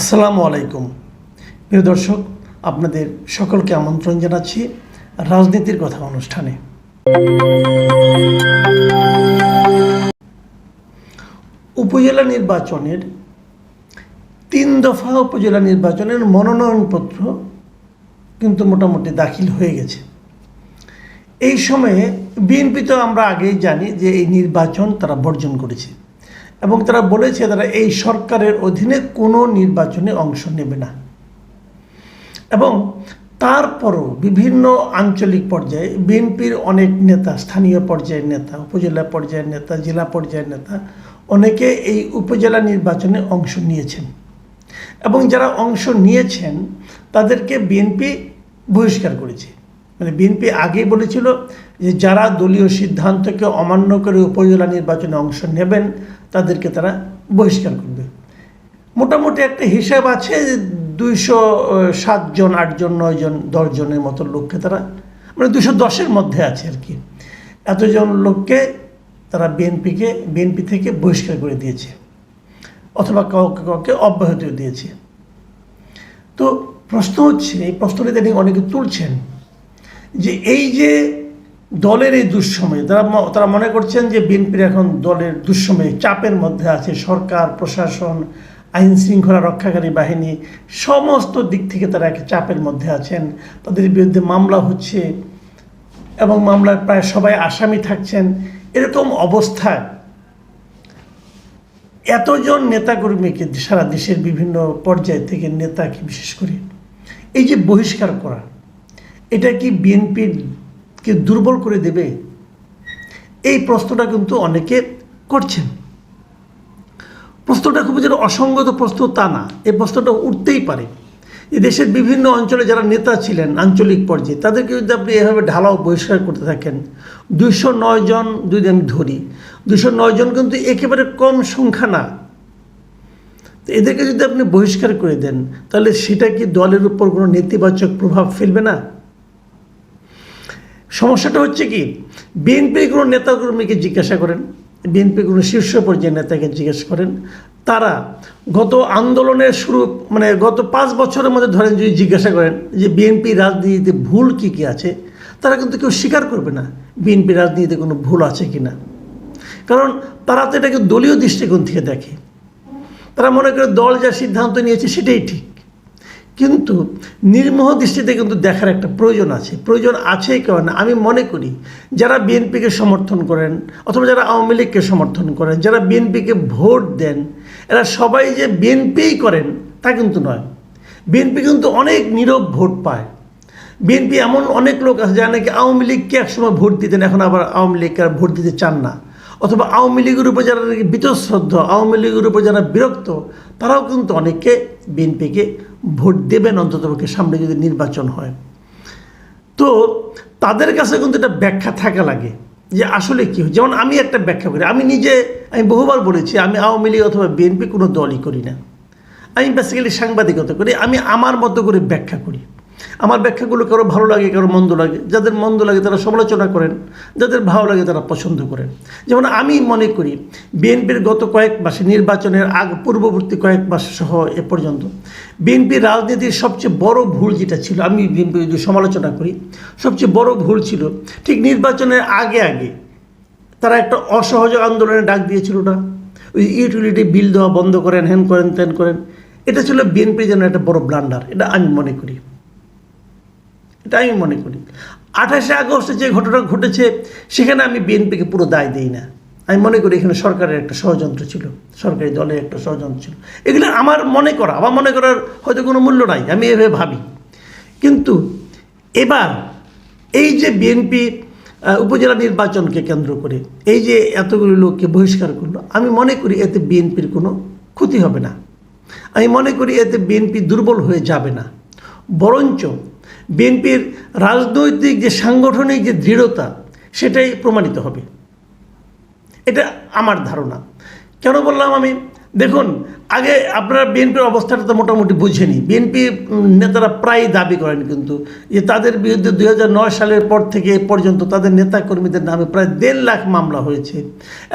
আসসালামু আলাইকুম। প্রিয় দর্শক, আপনাদের সকলকে আমন্ত্রণ জানাচ্ছি রাজনীতির কথা অনুষ্ঠানে। উপজেলা নির্বাচনের, তিন দফা উপজেলা নির্বাচনের মনোনয়নপত্র কিন্তু মোটামুটি দাখিল হয়ে গেছে। এই সময়ে বিএনপি তো আমরা আগেই জানি যে এই নির্বাচন তারা বর্জন করেছে। এবং তারা বলেছে তারা এই সরকারের অধীনে কোনো নির্বাচনে অংশ নেবে না। এবং তারপরও বিভিন্ন আঞ্চলিক পর্যায়ে বিএনপির অনেক নেতা, স্থানীয় পর্যায়ের নেতা, উপজেলা পর্যায়ের নেতা, জেলা পর্যায়ের নেতা অনেকে এই উপজেলা নির্বাচনে অংশ নিয়েছেন। এবং যারা অংশ নিয়েছেন, তাদেরকে বিএনপি বহিষ্কার করেছে। মানে বিএনপি আগেই বলেছিল যে যারা দলীয় সিদ্ধান্তকে অমান্য করে উপজেলা নির্বাচনে অংশ নেবেন তাদেরকে তারা বহিষ্কার করবে। মোটামুটি একটা হিসাব আছে দুইশো সাতজন, আটজন, নয়জন, দশজনের মতো লোককে তারা মানে দুশো দশের মধ্যে আছে আর কি। এতজন লোককে তারা বিএনপিকে, বিএনপি থেকে বহিষ্কার করে দিয়েছে, অথবা কাউকে কাউকে অব্যাহতি দিয়েছে। তো প্রশ্ন হচ্ছে, এই প্রশ্নটি তিনি অনেকে তুলছেন যে এই যে দলের এই দুঃসময়, তারা তারা মনে করছেন যে বিএনপির এখন দলের দুঃসময়ে, চাপের মধ্যে আছে, সরকার, প্রশাসন, আইন শৃঙ্খলা রক্ষাকারী বাহিনী, সমস্ত দিক থেকে তারা একটা চাপের মধ্যে আছেন। তাদের বিরুদ্ধে মামলা হচ্ছে এবং মামলায় প্রায় সবাই আসামি থাকছেন। এরকম অবস্থায় এতজন নেতাকর্মীকে সারা দেশের বিভিন্ন পর্যায় থেকে নেতাকে বিশেষ করে, এই যে বহিষ্কার করা, এটা কি বিএনপিকে দুর্বল করে দেবে? এই প্রশ্নটা কিন্তু অনেকে করছেন। প্রশ্নটা খুব যেন অসঙ্গত প্রশ্ন তা না এই প্রশ্নটা উঠতেই পারে। দেশের বিভিন্ন অঞ্চলে যারা নেতা ছিলেন আঞ্চলিক পর্যায়ে, তাদেরকে যদি আপনি এভাবে ঢালাও বহিষ্কার করতে থাকেন, দুইশো নয় জন যদি আমি ধরি দুশো নয় জন কিন্তু একেবারে কম সংখ্যা না। এদেরকে যদি আপনি বহিষ্কার করে দেন, তাহলে সেটা কি দলের উপর কোনো নেতিবাচক প্রভাব ফেলবে না? সমস্যাটা হচ্ছে কি বিএনপির কোনো নেতাকর্মীকে জিজ্ঞাসা করেন বিএনপি কোনো শীর্ষ পর্যায়ের নেতাকে জিজ্ঞাসা করেন, তারা গত আন্দোলনের শুরু মানে গত পাঁচ বছরের মধ্যে ধরেন যদি জিজ্ঞাসা করেন যে বিএনপি রাজনীতিতে ভুল কী কী আছে, তারা কিন্তু কেউ স্বীকার করবে না বিএনপি রাজনীতিতে কোনো ভুল আছে কি না। কারণ তারা তো এটাকে দলীয় দৃষ্টিকোণ থেকে দেখে। তারা মনে করে দল যা সিদ্ধান্ত নিয়েছে সেটাই ঠিক। কিন্তু নির্মোহ দৃষ্টিতে কিন্তু দেখার একটা প্রয়োজন আছে। প্রয়োজন আছে কারণে আমি মনে করি যারা বিএনপিকে সমর্থন করেন অথবা যারা আওয়ামী লীগকে সমর্থন করেন, যারা বিএনপিকে ভোট দেন, এরা সবাই যে বিএনপিই করেন তা কিন্তু নয়। বিএনপি কিন্তু অনেক নীরব ভোট পায়। বিএনপি এমন অনেক লোক আছে যারা নাকি আওয়ামী লীগকে একসময় ভোট দিতেন, এখন আবার আওয়ামী লীগকে আর ভোট দিতে চান না। অথবা আওয়ামী লীগের উপর যারা নাকি বীতশ্রদ্ধ, আওয়ামী লীগের উপর যারা বিরক্ত, তারাও কিন্তু অনেকে বিএনপিকে ভোট দেবেন অন্ততপক্ষে সামনে যদি নির্বাচন হয়। তো তাদের কাছে কিন্তু এটা ব্যাখ্যা থাকা লাগে যে আসলে কী যেমন আমি একটা ব্যাখ্যা করি, আমি নিজে, আমি বহুবার বলেছি, আমি আওয়ামী লীগ অথবা বিএনপি কোনো দলই করি না। আমি বেসিক্যালি সাংবাদিকতা করি, আমি আমার মতো করে ব্যাখ্যা করি। আমার ব্যাখ্যাগুলো কারও ভালো লাগে, কারও মন্দ লাগে। যাদের মন্দ লাগে তারা সমালোচনা করেন, যাদের ভালো লাগে তারা পছন্দ করেন। যেমন আমি মনে করি, বিএনপির গত কয়েক মাসে নির্বাচনের আগ পূর্ববর্তী কয়েক মাস সহ এ পর্যন্ত, বিএনপির রাজনীতির সবচেয়ে বড় ভুল যেটা ছিল, আমি বিএনপি যদি সমালোচনা করি, সবচেয়ে বড় ভুল ছিল, ঠিক নির্বাচনের আগে আগে তারা একটা অসহযোগ আন্দোলনে ডাক দিয়েছিল না ওই ইউটিলিটি বিল দেওয়া বন্ধ করেন হ্যান করেন ত্যান করেন। এটা ছিল বিএনপির জন্য একটা বড় ব্লান্ডার, এটা আমি মনে করি। এটা আমি মনে করি। আঠাশে আগস্টে যে ঘটনা ঘটেছে, সেখানে আমি বিএনপিকে পুরো দায় দিই না। আমি মনে করি এখানে সরকারের একটা ষড়যন্ত্র ছিল, সরকারি দলের একটা ষড়যন্ত্র ছিল। এগুলো আমার মনে করা, আমার মনে করার হয়তো কোনো মূল্য নাই, আমি এভাবে ভাবি। কিন্তু এবার এই যে বিএনপি উপজেলা নির্বাচনকে কেন্দ্র করে, এই যে এতগুলো লোককে বহিষ্কার করল, আমি মনে করি এতে বিএনপির কোনো ক্ষতি হবে না। আমি মনে করি এতে বিএনপি দুর্বল হয়ে যাবে না। বরঞ্চ বিএনপির রাজনৈতিক যে সাংগঠনিক যে দৃঢ়তা, সেটাই প্রমাণিত হবে। এটা আমার ধারণা। কেন বললাম আমি? দেখুন, আগে আপনারা বিএনপির অবস্থাটা তো মোটামুটি বুঝেনি। বিএনপি নেতারা প্রায় দাবি করেন কিন্তু, যে তাদের বিরুদ্ধে দুই হাজার নয় সালের পর থেকে পর্যন্ত তাদের নেতাকর্মীদের নামে প্রায় দেড় লাখ মামলা হয়েছে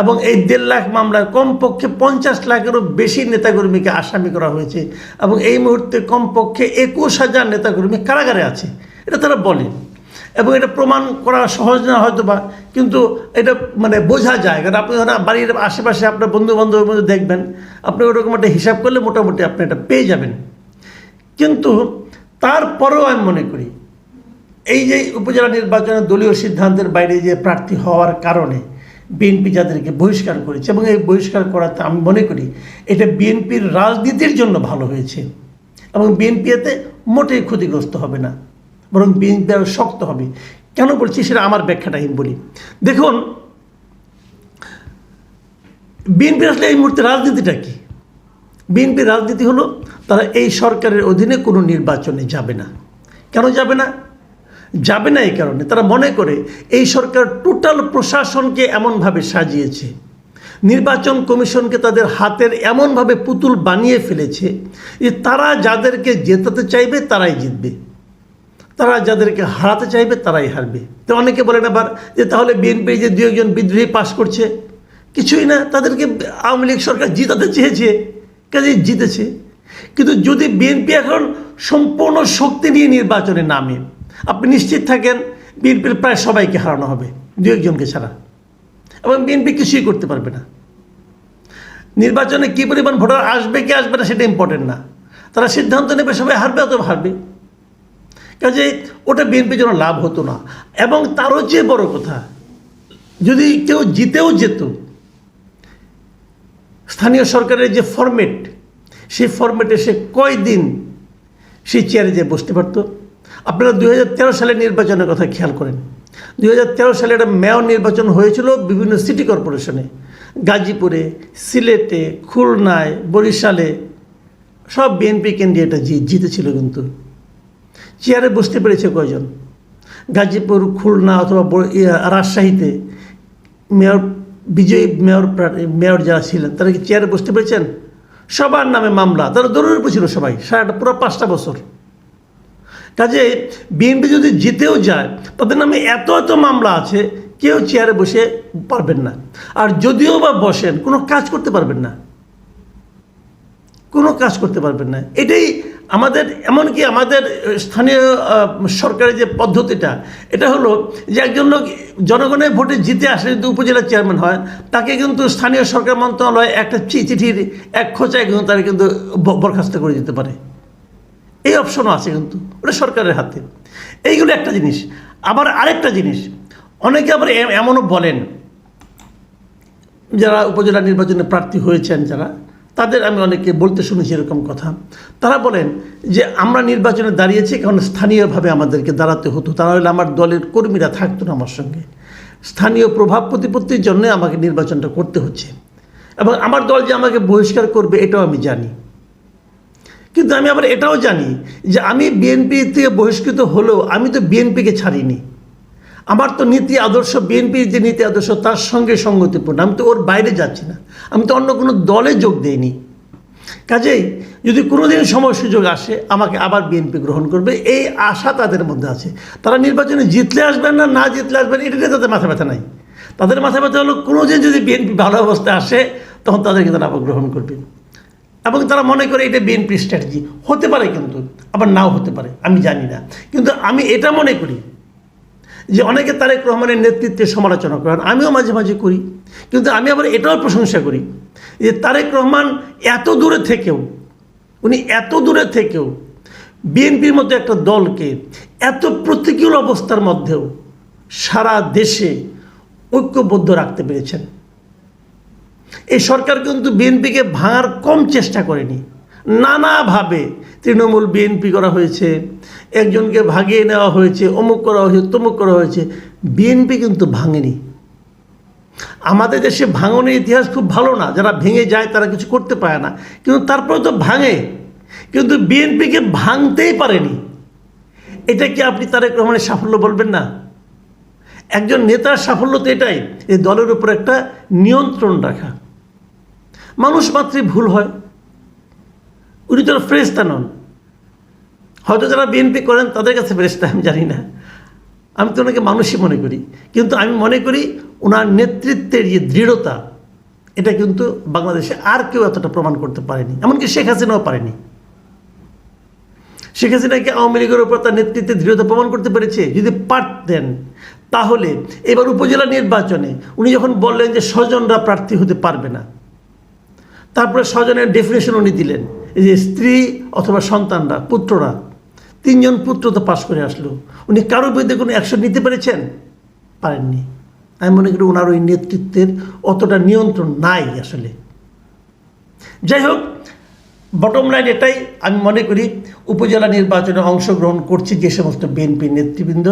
এবং এই দেড় লাখ মামলায় কমপক্ষে পঞ্চাশ লাখেরও বেশি নেতাকর্মীকে আসামি করা হয়েছে এবং এই মুহূর্তে কমপক্ষে একুশ হাজার নেতাকর্মী কারাগারে আছে। এটা তারা বলে এবং এটা প্রমাণ করা সহজ না হয়তো বা কিন্তু এটা মানে বোঝা যায়। কারণ আপনি ধরেন বাড়ির আশেপাশে আপনার বন্ধু বান্ধবের মধ্যে দেখবেন, আপনি ওরকম একটা হিসাব করলে মোটামুটি আপনি এটা পেয়ে যাবেন। কিন্তু তারপরেও আমি মনে করি, এই যে উপজেলা নির্বাচনে দলীয় সিদ্ধান্তের বাইরে যে প্রার্থী হওয়ার কারণে বিএনপি যাদেরকে বহিষ্কার করেছে এবং এই বহিষ্কার করাতে আমি মনে করি, এটা বিএনপির রাজনীতির জন্য ভালো হয়েছে এবং বিএনপি এতে মোটেই ক্ষতিগ্রস্ত হবে না। বরং বিএনপি শক্ত হবে। কেন বলছি? সেটা আমার ব্যাখ্যাটা আমি বলি। দেখুন, বিএনপি আসলে এই মুহূর্তে রাজনীতিটা কি? বিএনপির রাজনীতি হলো, তারা এই সরকারের অধীনে কোনো নির্বাচনে যাবে না। কেন যাবে না? যাবে না এই কারণে। তারা মনে করে, এই সরকার টোটাল প্রশাসনকে এমনভাবে সাজিয়েছে, নির্বাচন কমিশনকে তাদের হাতের এমনভাবে পুতুল বানিয়ে ফেলেছে যে তারা যাদেরকে জেতাতে চাইবে, তারাই জিতবে। তারা যাদেরকে হারাতে চাইবে, তারাই হারবে। তো অনেকে বলেন আবার যে তাহলে বিএনপি যে দু একজন বিদ্রোহী পাশ করছে, কিছুই না, তাদেরকে আওয়ামী লীগ সরকার জিতাতে চেয়েছে কাজে জিতেছে। কিন্তু যদি বিএনপি এখন সম্পূর্ণ শক্তি নিয়ে নির্বাচনে নামে, আপনি নিশ্চিত থাকেন বিএনপির প্রায় সবাইকে হারানো হবে দু একজনকে ছাড়া। এবং বিএনপি কিছুই করতে পারবে না। নির্বাচনে কী পরিমাণ ভোটার আসবে, কি আসবে না, সেটা ইম্পর্টেন্ট না। তারা সিদ্ধান্ত নেবে, সবাই হারবে অথবা হারবে। কাজে ওটা বিএনপির জন্য লাভ হতো না। এবং তারও চেয়ে বড় কথা, যদি কেউ জিতেও যেত, স্থানীয় সরকারের যে ফরম্যাট সেই ফরম্যাটে সে কয়দিন সেই চেয়ারে যে বসতে পারতো? আপনারা দুই হাজার তেরো সালের নির্বাচনের কথা খেয়াল করেন। দু হাজার তেরো সালে একটা মেয়র নির্বাচন হয়েছিল বিভিন্ন সিটি কর্পোরেশনে গাজীপুরে, সিলেটে, খুলনায়, বরিশালে সব বিএনপি ক্যান্ডিডেটরা জিতেছিল কিন্তু। চেয়ারে বসতে পেরেছে কয়জন? গাজীপুর, খুলনা অথবা রাজশাহীতে মেয়র, বিজয়ী মেয়র মেয়র যারা ছিলেন, তারা কি চেয়ারে বসতে পেরেছেন? সবার নামে মামলা, তারা দৌড়ে বসছিল সবাই, সারাটা পুরো পাঁচটা বছর। কাজে বিএনপি যদি জিতেও যায়, তাদের নামে এত এত মামলা আছে, কেউ চেয়ারে বসে পারবেন না। আর যদিও বা বসেন, কোনো কাজ করতে পারবেন না। কোনো কাজ করতে পারবেন না। এটাই আমাদের, এমনকি আমাদের স্থানীয় সরকারের যে পদ্ধতিটা, এটা হলো যে একজন লোক জনগণের ভোটে জিতে আসে যদি উপজেলা চেয়ারম্যান হয়, তাকে কিন্তু স্থানীয় সরকার মন্ত্রণালয় একটা চিঠির এক খোঁচায় কিন্তু তারা কিন্তু বরখাস্ত করে দিতে পারে। এই অপশনও আছে কিন্তু, ওটা সরকারের হাতে। এইগুলো একটা জিনিস। আবার আরেকটা জিনিস, অনেকে আবার এমনও বলেন, যারা উপজেলা নির্বাচনে প্রার্থী হয়েছেন, যারা তাদের আমি অনেকে বলতে শুনেছি এরকম কথা। তারা বলেন যে, আমরা নির্বাচনে দাঁড়িয়েছি, কারণ স্থানীয়ভাবে আমাদেরকে দাঁড়াতে হতো। তারা হলে আমার দলের কর্মীরা থাকতো না আমার সঙ্গে। স্থানীয় প্রভাব প্রতিপত্তির জন্য আমাকে নির্বাচনটা করতে হচ্ছে। এবং আমার দল যে আমাকে বহিষ্কার করবে, এটাও আমি জানি। কিন্তু আমি আবার এটাও জানি যে, আমি বিএনপি থেকে বহিষ্কৃত হলেও আমি তো বিএনপিকে ছাড়িনি। আমার তো নীতি আদর্শ বিএনপির যে নীতি আদর্শ, তার সঙ্গে সঙ্গতিপূর্ণ। আমি তো ওর বাইরে যাচ্ছি না। আমি তো অন্য কোনো দলে যোগ দিইনি। কাজেই যদি কোনো দিন সময় সুযোগ আসে, আমাকে আবার বিএনপি গ্রহণ করবে। এই আশা তাদের মধ্যে আছে। তারা নির্বাচনে জিতলে আসবেন না না জিতলে আসবেন, এটা তাদের মাথা ব্যথা নাই। তাদের মাথা ব্যথা হলো কোনো দিন যদি বিএনপি ভালো অবস্থায় আসে, তখন তাদেরকে তারা আবার গ্রহণ করবে। এবং তারা মনে করে এটা বিএনপি স্ট্র্যাটেজি। হতে পারে কিন্তু, আবার নাও হতে পারে, আমি জানি না। কিন্তু আমি এটা মনে করি যে অনেকে তারেক রহমানের নেতৃত্বে সমালোচনা করেন আমিও মাঝে মাঝে করি। কিন্তু আমি আবার এটাও প্রশংসা করি যে তারেক রহমান এত দূরে থেকেও, উনি এত দূরে থেকেও বিএনপির মতো একটা দলকে এত প্রতিকূল অবস্থার মধ্যেও সারা দেশে ঐক্যবদ্ধ রাখতে পেরেছেন। এই সরকার কিন্তু বিএনপিকে ভাঙার কম চেষ্টা করেনি। নানাভাবে তৃণমূল বিএনপি করা হয়েছে, একজনকে ভাগিয়ে নেওয়া হয়েছে, অমুক করা হয়েছে, তমুক করা হয়েছে, বিএনপি কিন্তু ভাঙেনি। আমাদের দেশে ভাঙনের ইতিহাস খুব ভালো না, যারা ভেঙে যায় তারা কিছু করতে পারে না, কিন্তু তারপরে তো ভাঙে। কিন্তু বিএনপিকে ভাঙতেই পারেনি। এটা কি আপনি তারেক রহমানের সাফল্য বলবেন না? একজন নেতার সাফল্য তো এটাই, এই দলের উপর একটা নিয়ন্ত্রণ রাখা। মানুষ মাত্রই ভুল হয়। উনি তো ফ্রেস্তা নন। হয়তো যারা বিএনপি করেন, তাদের কাছে ফেরেস্তা আমি জানি না। আমি তো ওনাকে মানুষই মনে করি। কিন্তু আমি মনে করি ওনার নেতৃত্বের যে দৃঢ়তা, এটা কিন্তু বাংলাদেশে আর কেউ এতটা প্রমাণ করতে পারেনি। এমনকি শেখ হাসিনাও পারেনি। শেখ হাসিনাকে আওয়ামী লীগের উপর তার নেতৃত্বে দৃঢ়তা প্রমাণ করতে পেরেছে, যদি পারতেন। তাহলে এবার উপজেলা নির্বাচনে উনি যখন বললেন যে স্বজনরা প্রার্থী হতে পারবে না, তারপরে স্বজনের ডেফিনেশন উনি দিলেন। এই যে স্ত্রী অথবা সন্তানরা, পুত্ররা, তিনজন পুত্র তো পাশ করে আসলো। উনি কারোর বিরুদ্ধে কোনো অ্যাকশন নিতে পেরেছেন? পারেননি। আমি মনে করি ওনার ওই নেতৃত্বের অতটা নিয়ন্ত্রণ নাই আসলে। যাই হোক বটম লাইন এটাই, আমি মনে করি উপজেলা নির্বাচনে অংশগ্রহণ করছে যে সমস্ত বিএনপি নেতৃবৃন্দ।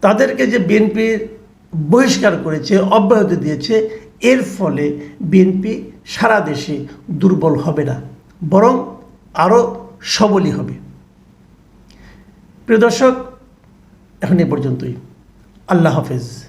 তাদেরকে যে বিএনপি বহিষ্কার করেছে, অব্যাহতি দিয়েছে, এর ফলে বিএনপি সারা দেশে দুর্বল হবে না। বরং আরও সবলই হবে। প্রিয় দর্শক এখন এ পর্যন্তই। আল্লাহ হাফেজ।